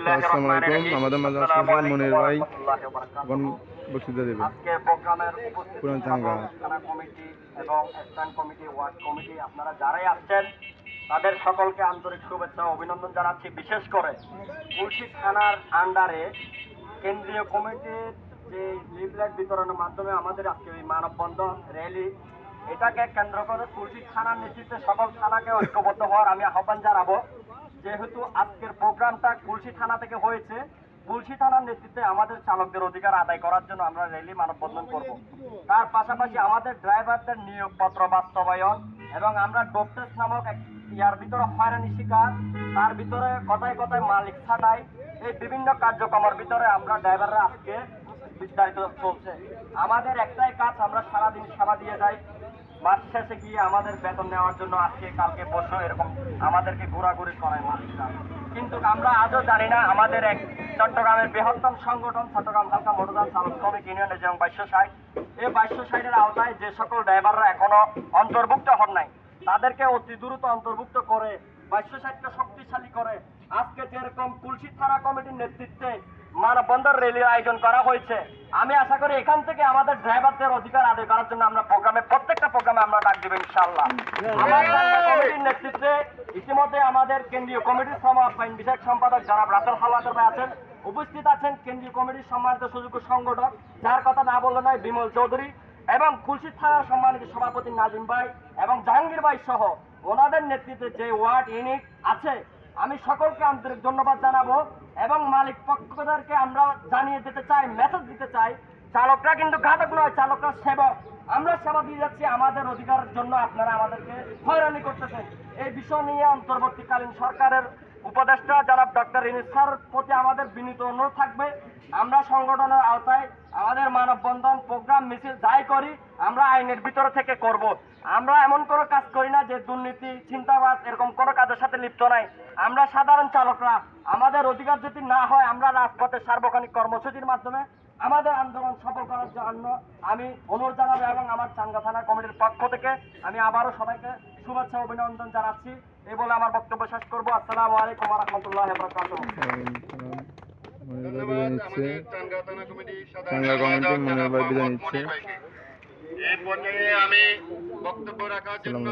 বিসমিল্লাহির আসসালামু আলাইকুম। আমাদের মাঝে আসছেন মনির ভাই। রাহমাতুল্লাহি ওয়া বারাকাতুহু। এখন বক্তৃতা দেবেন আজকের প্রোগ্রামের পুরান চাঙ্গা। কমিটি এবং স্ট্যান্ড কমিটি ওয়ার্ড কমিটি আপনারা যারাই আসছেন তাদের সকলকে আন্তরিক শুভেচ্ছা অভিনন্দন জানাচ্ছি বিশেষ করে মুন্সি থানার আন্ডারে কেন্দ্রীয় কমিটির যে লিফলেট বিতরণের মাধ্যমে আমাদের আজকে এই মানববন্ধন র্যালি এটাকে কেন্দ্র করে তুলসী থানার নেতৃত্বে সকল থানাকে ঐক্যবদ্ধ হওয়ার আমি আহ্বান জানাব যেহেতু আজকের প্রোগ্রামটা কুলসি থানা থেকে হয়েছে কুলসি থানার নেতৃত্বে আমাদের চালকদের অধিকার আদায় করার জন্য আমরা র্যালি মানববন্ধন করব। তার পাশাপাশি আমাদের ড্রাইভারদের নিয়োগপত্র বাস্তবায়ন এবং আমরা ডোপটেস নামক ইয়ার ভিতরে হয়রানি শিকার, তার ভিতরে কথায় কথায় মালিক ছাটাই, এই বিভিন্ন কার্যক্রমের ভিতরে আমরা ড্রাইভাররা আজকে বিস্তারিত চলছে। আমাদের একটাই কাজ, আমরা সারাদিন সেবা দিয়ে যাই। মাস শেষে গিয়ে আমাদের বেতন নেওয়ার জন্য আজকে, কালকে বসে এরকম আমাদেরকে ঘোরাঘুরি করায় মালিকরা। কিন্তু আমরা আজও জানি না আমাদের এক চট্টগ্রামের বৃহত্তম সংগঠন, চট্টগ্রাম হালকা মোটরযান চালক শ্রমিক ইউনিয়নের যেমন বাইশশো ষাট এই বাইশশো ষাটের আওতায় যে সকল ড্রাইভাররা এখনও অন্তর্ভুক্ত হন নাই, তাদেরকে অতি দ্রুত অন্তর্ভুক্ত করে বাইশশো ষাটকে শক্তিশালী করে আজকে যেরকম তুলসী থানা কমিটির নেতৃত্বে মানববন্ধন র্যালির আয়োজন করা হয়েছে। আমি আশা করি এখান থেকে আমাদের ড্রাইভারদের অধিকার আদায় করার জন্য আমরা প্রোগ্রামে প্রত্যেকটা প্রোগ্রামে আমরা ডাক দেবো ইনশাল্লাহ কমিটির নেতৃত্বে ইতিমধ্যে আমাদের কেন্দ্রীয় কমিটির শ্রম আহ্বায়ন বিষয়ক সম্পাদক জনাব রাসেল হাওলাদার ভাই আছেন। উপস্থিত আছেন কেন্দ্রীয় কমিটির সম্মানিত সুযোগ্য সংগঠক। যার কথা না বললে নয় বিমল চৌধুরী এবং খুলশি থানার সম্মানিত সভাপতি নাজিম ভাই এবং জাহাঙ্গীর ভাই সহ ওনাদের নেতৃত্বে যে ওয়ার্ড ইউনিট আছে আমি সকলকে আন্তরিক ধন্যবাদ জানাব এবং মালিক পক্ষদেরকে আমরা জানিয়ে দিতে চাই মেসেজ দিতে চাই, চালকরা কিন্তু ঘাতক নয়, চালকরা সেবক। আমরা সেবা দিয়ে যাচ্ছি, আমাদের অধিকারের জন্য আপনারা আমাদেরকে হয়রানি করতেছেন। এই বিষয় নিয়ে অন্তর্বর্তীকালীন সরকারের উপদেষ্টা জনাব ডক্টর ইনিস স্যার প্রতি আমাদের বিনীত অনুরোধ থাকবে। আমরা সংগঠনের আওতায় আমাদের মানববন্ধন মিছিল যাই করি, আমরা আইনের ভিতরে থেকে করব। আমরা এমন কোনো কাজ করি না যে দুর্নীতি চিন্তাবাদ এরকম কোনো কাজের সাথে লিপ্ত নাই। আমরা সাধারণ চালকরা, আমাদের অধিকার যদি না হয়, আমরা রাজপথে সার্বক্ষণিক কর্মসূচির মাধ্যমে আমাদের আন্দোলন সফল করার জন্য আমি অনুরোধ জানাব এবং আমার চাঙ্গা থানা কমিটির পক্ষ থেকে আমি আবারও সবাইকে শুভেচ্ছা অভিনন্দন জানাচ্ছি। এই বলে আমার বক্তব্য শেষ করব। আসসালামু আলাইকুম রহমতুল্লাহ বরকাতুহ মনির ভাই বিদায় নিচ্ছে চাঙ্গা কমিটি মঙ্গলবার মনির ভাই বিদায় নিচ্ছে। এই পর্যায়ে আমি বক্তব্য রাখার জন্য